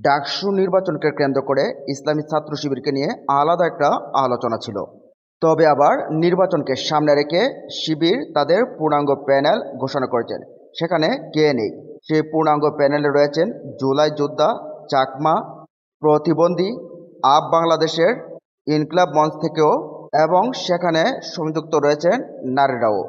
ডাকসু নির্বাচনকে কেন্দ্র করে ইসলামী ছাত্র শিবিরকে নিয়ে আলাদা একটা আলোচনা ছিল। তবে আবার নির্বাচনকে সামনে রেখে শিবির তাদের পূর্ণাঙ্গ প্যানেল ঘোষণা করেছেন। সেখানে কে নেই? সেই পূর্ণাঙ্গ প্যানেলে রয়েছেন জুলাই যোদ্ধা চাকমা, প্রতিবন্ধী, আপ বাংলাদেশের ইনকলাব মঞ্চ থেকেও এবং সেখানে সংযুক্ত রয়েছেন নারীরাও।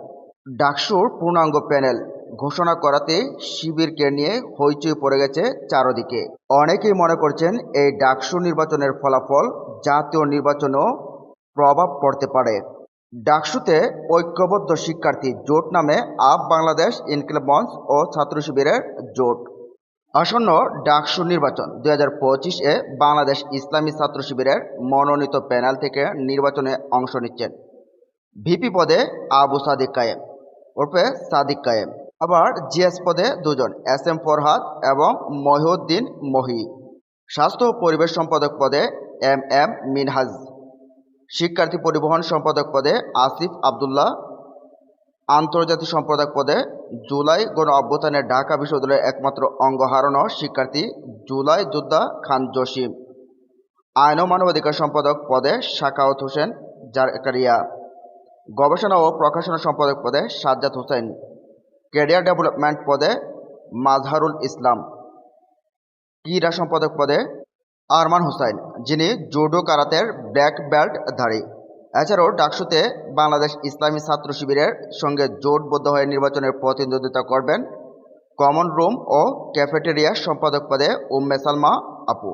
ডাকসুর পূর্ণাঙ্গ প্যানেল ঘোষণা করাতে শিবিরকে নিয়ে হইচই পড়ে গেছে চারদিকে। অনেকেই মনে করছেন এই ডাকসু নির্বাচনের ফলাফল জাতীয় নির্বাচনেও প্রভাব পড়তে পারে। ডাকসুতে ঐক্যবদ্ধ শিক্ষার্থী জোট নামে আপ বাংলাদেশ ইনকিলাব মঞ্চ ও ছাত্র শিবিরের জোট। আসন্ন ডাকসু নির্বাচন দুই হাজার পঁচিশে বাংলাদেশ ইসলামী ছাত্র শিবিরের মনোনীত প্যানেল থেকে নির্বাচনে অংশ নিচ্ছেন। ভিপি পদে আবু সাদিক কায়েম ওরফে সাদিক কায়েম। আবার জিএস পদে দুজন, এস এম ফরহাদ এবং মহিউদ্দিন মহি। স্বাস্থ্য ও পরিবেশ সম্পাদক পদে এম এম মিনহাজ। শিক্ষার্থী পরিবহন সম্পাদক পদে আসিফ আবদুল্লাহ। আন্তর্জাতিক সম্পাদক পদে জুলাই গণ অভ্যুত্থানে ঢাকা বিশ্ববিদ্যালয়ের একমাত্র অঙ্গ হারানো শিক্ষার্থী জুলাই যোদ্ধা খান জসিম। আইন ও মানবাধিকার সম্পাদক পদে শাকাউত হোসেন জারকারিয়া গবেষণা ও প্রকাশনা সম্পাদক পদে সাজ্জাদ হোসেন। ক্যারিয়ার ডেভেলপমেন্ট পদে মাজহারুল ইসলাম, ক্রীড়া সম্পাদক পদে আরমান হোসাইন, যিনি জুডো কারাতের ব্ল্যাক বেল্ট ধারী এছাড়াও ডাকসুতে বাংলাদেশ ইসলামী ছাত্র শিবিরের সঙ্গে জোটবদ্ধ হয়ে নির্বাচনের প্রতিদ্বন্দ্বিতা করবেন কমন রুম ও ক্যাফেটেরিয়া সম্পাদক পদে উম্মে সালমা আপু।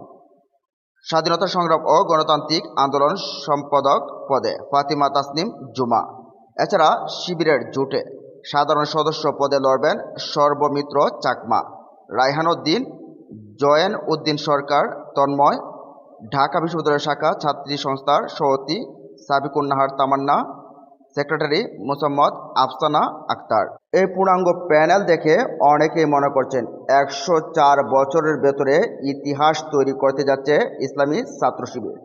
স্বাধীনতা সংগ্রাম ও গণতান্ত্রিক আন্দোলন সম্পাদক পদে ফাতিমা তাসনিম জুমা। এছাড়া শিবিরের জোটে সাধারণ সদস্য পদে লড়বেন সর্বমিত্র চাকমা। রায়হানুদ্দিন জয়েন উদ্দিন সরকার, তন্ময়, ঢাকা বিশ্ববিদ্যালয় শাখা ছাত্রী সংস্থার সভাপতি সাবিকুন্নাহার তামান্না, সেক্রেটারি মোসাম্মদ আফসানা আক্তার। এই পূর্ণাঙ্গ প্যানেল দেখে অনেকেই মনে করছেন একশো চার বছরের ভেতরে ইতিহাস তৈরি করতে যাচ্ছে ইসলামী ছাত্র শিবির।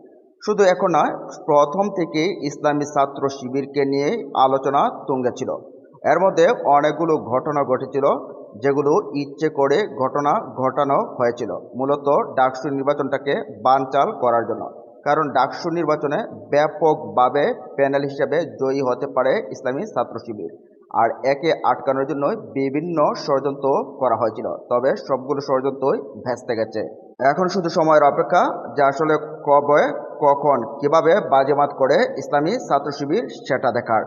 শুধু এখন নয়, প্রথম থেকে ইসলামী ছাত্র শিবিরকে নিয়ে আলোচনা তুঙ্গে ছিল। এর মধ্যে অনেকগুলো ঘটনা ঘটেছিল, যেগুলো ইচ্ছে করে ঘটনা ঘটানো হয়েছিল, মূলত ডাকসু নির্বাচনটাকে বানচাল করার জন্য। কারণ ডাকসু নির্বাচনে ব্যাপকভাবে প্যানেল হিসেবে জয়ী হতে পারে ইসলামী ছাত্র শিবির। আর একে আটকানোর জন্য বিভিন্ন ষড়যন্ত্র করা হয়েছিল, তবে সবগুলো ষড়যন্ত্রই ভেস্তে গেছে। এখন শুধু সময়ের অপেক্ষা, যে আসলে কবে, কখন, কীভাবে বাজেমাত করে ইসলামী ছাত্র শিবির সেটা দেখার।